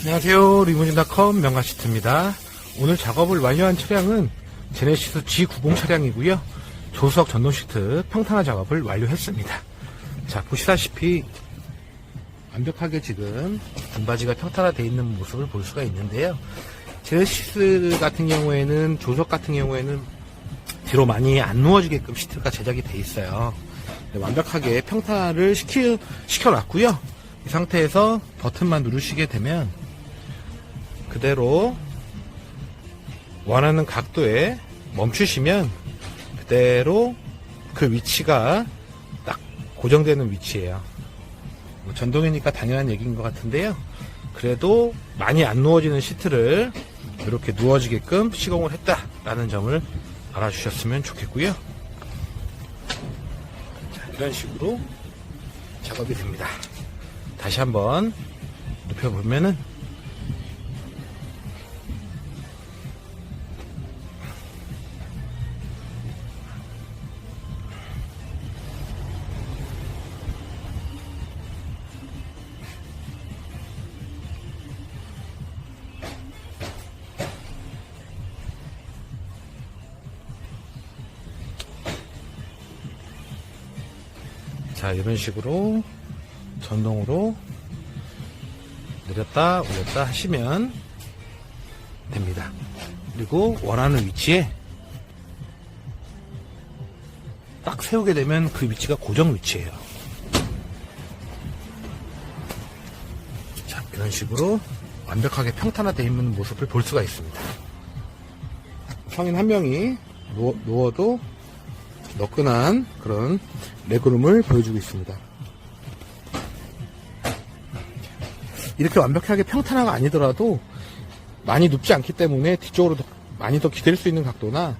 안녕하세요. 리무진닷컴 명가시트입니다. 오늘 작업을 완료한 차량은 제네시스 G90 차량이고요. 조수석 전동 시트 평탄화 작업을 완료했습니다. 자, 보시다시피 완벽하게 지금 등받이가 평탄화되어 있는 모습을 볼 수가 있는데요. 제네시스 같은 경우에는 조석 같은 경우에는 뒤로 많이 안 누워지게끔 시트가 제작이 돼 있어요. 네, 완벽하게 평탄화를 시켜놨고요. 이 상태에서 버튼만 누르시게 되면 그대로 원하는 각도에 멈추시면 그대로 그 위치가 딱 고정되는 위치예요. 뭐 전동이니까 당연한 얘기인 것 같은데요. 그래도 많이 안 누워지는 시트를 이렇게 누워지게끔 시공을 했다라는 점을 알아주셨으면 좋겠고요. 자, 이런 식으로 작업이 됩니다. 다시 한번 눕혀보면은 자 이런 식으로 전동으로 내렸다 올렸다 하시면 됩니다. 그리고 원하는 위치에 딱 세우게 되면 그 위치가 고정 위치예요. 자 이런 식으로 완벽하게 평탄화되어 있는 모습을 볼 수가 있습니다. 성인 한 명이 누워, 누워도 너끈한 그런 레그룸을 보여주고 있습니다. 이렇게 완벽하게 평탄화가 아니더라도 많이 눕지 않기 때문에 뒤쪽으로 더 많이 더 기댈 수 있는 각도나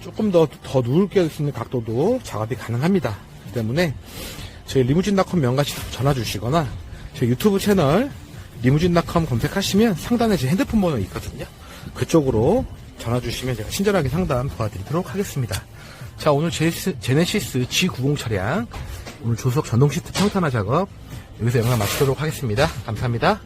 조금 더, 더 누울게 수 있는 각도도 작업이 가능합니다. 그 때문에 저희 리무진닷컴 명가시 전화 주시거나 저희 유튜브 채널 리무진닷컴 검색하시면 상단에 제 핸드폰 번호 있거든요. 그쪽으로 전화 주시면 제가 친절하게 상담 도와드리도록 하겠습니다. 자, 오늘 제네시스, 제네시스 G90 차량 오늘 조석 전동 시트 평탄화 작업 여기서 영상 마치도록 하겠습니다. 감사합니다.